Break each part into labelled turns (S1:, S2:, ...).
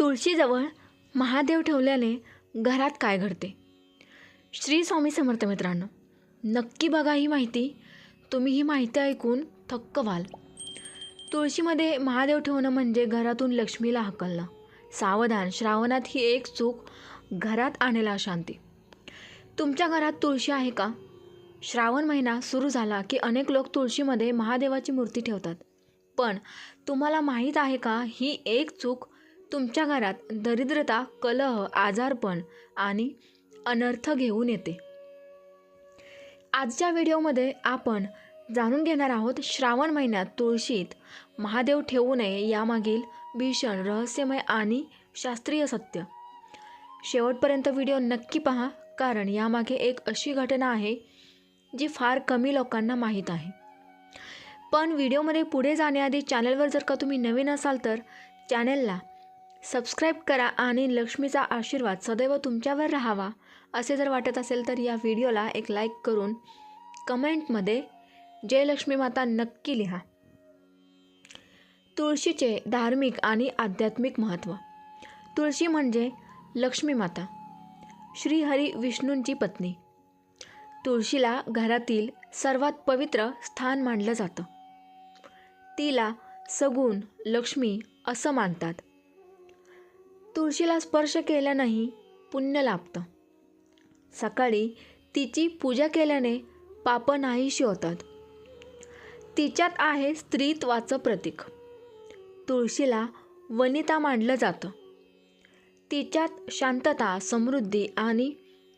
S1: तुळशीजवळ महादेव ठेवल्याने घरात काय घडते? श्री स्वामी समर्थ मित्रांनो नक्की बघा ही माहिती. तुम्ही ही माहिती ऐकून थक्क व्हाल. तुळशीमध्ये महादेव ठेवणं म्हणजे घरातून लक्ष्मीला हकलणं. सावधान श्रावणात ही एक चूक घरात आणेला अशांती. तुमच्या घरात तुळशी आहे का? श्रावण महिना सुरू झाला की अनेक लोक तुळशीमध्ये महादेवाची मूर्ती ठेवतात. पण तुम्हाला माहीत आहे का ही एक चूक तुमच्या घरात दरिद्रता कलह आजारपण आणि अनर्थ घेऊन येते. आजच्या व्हिडिओमध्ये आपण जाणून घेणार आहोत श्रावण महिन्यात तुळशीत महादेव ठेवू नये यामागील भीषण रहस्यमय आणि शास्त्रीय सत्य. शेवटपर्यंत व्हिडिओ नक्की पहा कारण यामागे एक अशी घटना आहे जी फार कमी लोकांना माहीत आहे. पण व्हिडिओमध्ये पुढे जाण्याआधी चॅनलवर जर का तुम्ही नवीन असाल तर चॅनलला सबस्क्राईब करा आणि लक्ष्मीचा आशीर्वाद सदैव तुमच्यावर राहावा. असे जर वाटत असेल तर या व्हिडिओला एक लाईक करून कमेंटमध्ये जय लक्ष्मी माता नक्की लिहा. तुळशीचे धार्मिक आणि आध्यात्मिक महत्त्व तुळशी म्हणजे लक्ष्मी माता श्रीहरी विष्णूंची पत्नी. तुळशीला घरातील सर्वात पवित्र स्थान मानलं जातं. तिला सगुण लक्ष्मी असं मानतात. तुळशीला स्पर्श केल्यानंही पुण्य लाभतं. सकाळी तिची पूजा केल्याने पाप नाहीशी होतात. तिच्यात आहे स्त्रीत्वाचं प्रतीक. तुळशीला वनिता मानलं जातं. तिच्यात शांतता समृद्धी आणि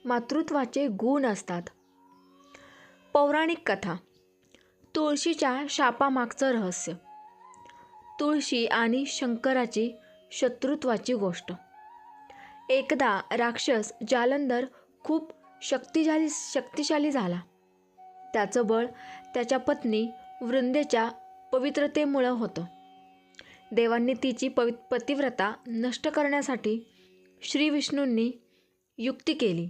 S1: मातृत्वाचे गुण असतात. पौराणिक कथा. तुळशीच्या शापामागचं रहस्य. तुळशी आणि शंकराची शत्रुत्वाची गोष्ट. एकदा राक्षस जालंधर खूप शक्तिशाली शक्तिशाली झाला. त्याचं बळ त्याच्या पत्नी वृंदेच्या पवित्रतेमुळं होतं. देवांनी तिची पवि पतिव्रता नष्ट करण्यासाठी श्री विष्णूंनी युक्ती केली.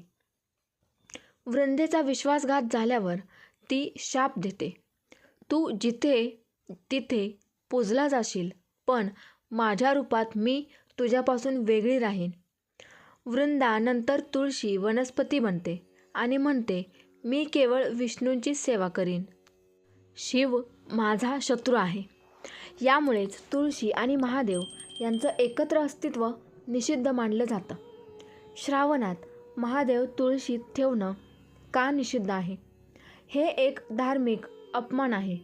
S1: वृंदेचा विश्वासघात झाल्यावर ती शाप देते. तू जिथे तिथे पूजला जाशील पण माझ्या रूपात मी तुझ्यापासून वेगळी राहीन. वृंदा नंतर तुळशी वनस्पती बनते आणि म्हणते मी केवळ विष्णूंची सेवा करीन. शिव माझा शत्रू आहे. यामुळेच तुळशी आणि महादेव यांचं एकत्र अस्तित्व निषिद्ध मानलं जातं. श्रावणात महादेव तुळशीत ठेवणं का निषिद्ध आहे? हे एक धार्मिक अपमान आहे.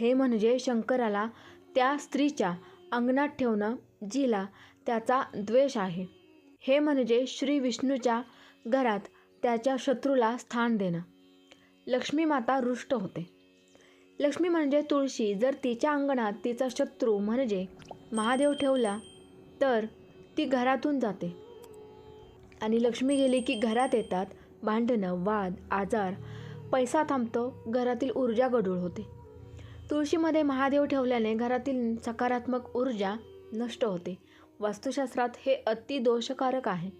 S1: हे म्हणजे शंकराला त्या स्त्रीच्या अंगणात ठेवणं जिला त्याचा द्वेष आहे. हे म्हणजे श्री विष्णूच्या घरात त्याच्या शत्रूला स्थान देणं. लक्ष्मी माता रुष्ट होते. लक्ष्मी म्हणजे तुळशी. जर तिच्या अंगणात तिचा शत्रू म्हणजे महादेव ठेवला तर ती घरातून जाते. आणि लक्ष्मी गेली की घरात येतात. भांडणं वाद आजार पैसा थांबतो. घरातील ऊर्जा गढूळ होते. तुळशीमध्ये महादेव ठेवल्याने घरातील सकारात्मक ऊर्जा नष्ट होते. वास्तुशास्त्रात हे अति दोषकारक आहे.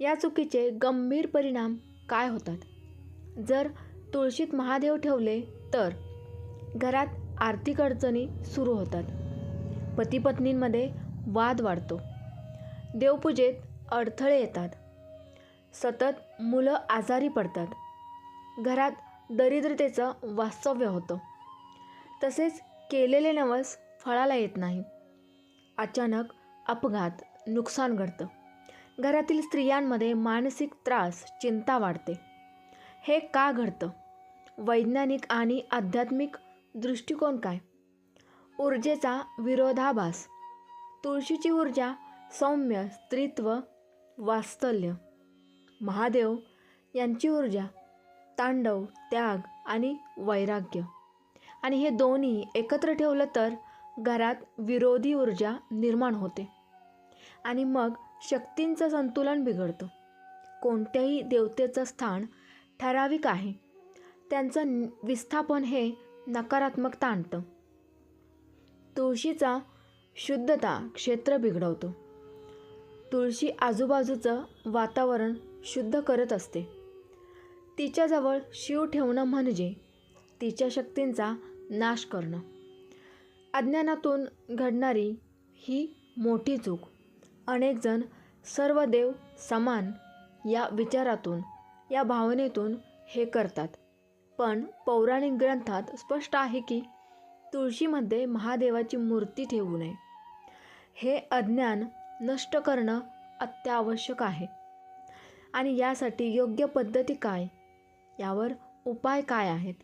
S1: या चुकीचे गंभीर परिणाम काय होतात? जर तुळशीत महादेव ठेवले तर घरात आर्थिक अडचणी सुरू होतात. पती पत्नींमध्ये वाद वाढतो. देवपूजेत अडथळे येतात. सतत मुलं आजारी पडतात. घरात दरिद्रतेचं वास्तव्य होतं. तसेच केलेले नवस फळाला येत नाही. अचानक अपघात नुकसान घडतं. घरातील स्त्रियांमध्ये मानसिक त्रास चिंता वाढते. हे का घडतं? वैज्ञानिक आणि आध्यात्मिक दृष्टिकोन काय? ऊर्जेचा विरोधाभास. तुळशीची ऊर्जा सौम्य स्त्रीत्व वास्तल्य. महादेव यांची ऊर्जा तांडव त्याग आणि वैराग्य. आणि हे दोन्ही एकत्र ठेवलं तर घरात विरोधी ऊर्जा निर्माण होते. आणि मग शक्तींचं संतुलन बिघडतं. कोणत्याही देवतेचं स्थान ठराविक आहे. त्यांचं विस्थापन हे नकारात्मकता आणतं. तुळशीचा शुद्धता क्षेत्र बिघडवतो. तुळशी आजूबाजूचं वातावरण शुद्ध करत असते. तिच्याजवळ शिव ठेवणं म्हणजे तिच्या शक्तींचा नाश करणं. अज्ञानातून घडणारी ही मोठी चूक. अनेकजण सर्व देव समान या विचारातून या भावनेतून हे करतात. पण पौराणिक ग्रंथात स्पष्ट आहे की तुळशीमध्ये महादेवाची मूर्ती ठेवू नये. हे अज्ञान नष्ट करणं अत्यावश्यक आहे. आणि यासाठी योग्य पद्धती काय? यावर उपाय काय आहेत?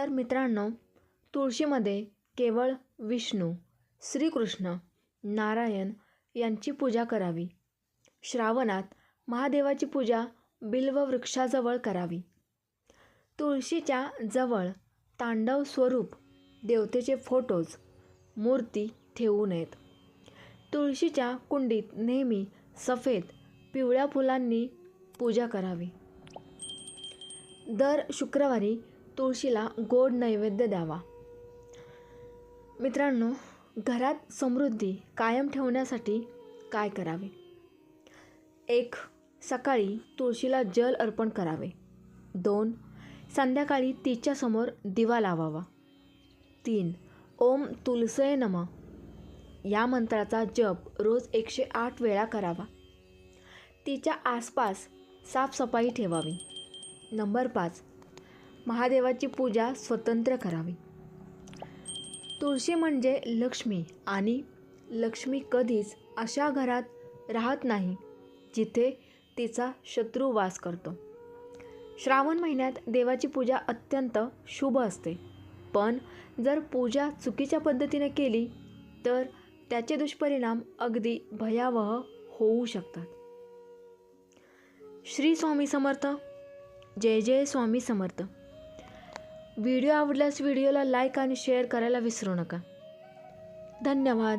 S1: तर मित्रांनो तुळशीमध्ये केवळ विष्णू श्रीकृष्ण नारायण यांची पूजा करावी. श्रावणात महादेवाची पूजा बिल्व वृक्षाजवळ करावी. तुळशीच्या जवळ तांडव स्वरूप देवतेचे फोटोज मूर्ती ठेवू नयेत. तुळशीच्या कुंडीत नेहमी सफेद पिवळ्या फुलांनी पूजा करावी. दर शुक्रवारी तुळशीला गोड नैवेद्य द्यावा. मित्रांनो घरात समृद्धी कायम ठेवण्यासाठी काय करावे? एक सकाळी तुळशीला जल अर्पण करावे. दोन संध्याकाळी तिच्यासमोर दिवा लावावा. तीन ओम तुलसय नम. या मंत्राचा जप रोज एकशे आठ वेळा करावा. तिच्या आसपास साफसफाई ठेवावी. नंबर पाच महादेवाची पूजा स्वतंत्र करावी. तुळशी म्हणजे लक्ष्मी आणि लक्ष्मी कधीच अशा घरात राहत नाही जिथे तिचा शत्रू वास करतो. श्रावण महिन्यात देवाची पूजा अत्यंत शुभ असते. पण जर पूजा चुकीच्या पद्धतीने केली तर त्याचे दुष्परिणाम अगदी भयावह होऊ शकतात. श्री स्वामी समर्थ. जय जय स्वामी समर्थ. व्हिडिओ आवडल्यास व्हिडिओला लाईक आणि शेअर करायला विसरू नका. धन्यवाद.